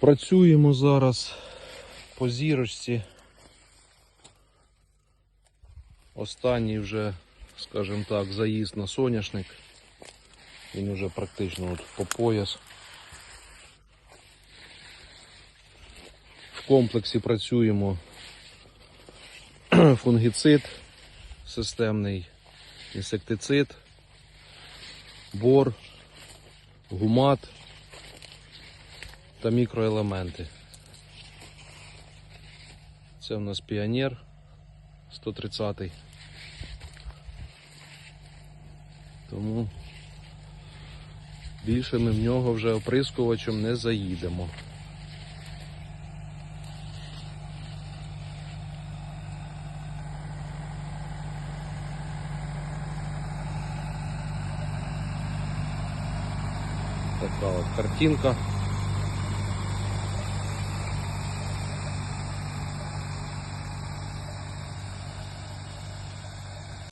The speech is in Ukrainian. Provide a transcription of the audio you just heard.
Працюємо зараз по зірочці. Останній вже, скажімо так, заїзд на соняшник. Він вже практично от по пояс. В комплексі працюємо фунгіцид, системний інсектицид, бор, гумат та мікроелементи. Це у нас піонер 130. Тому більше ми в нього вже оприскувачем не заїдемо. Така от картинка.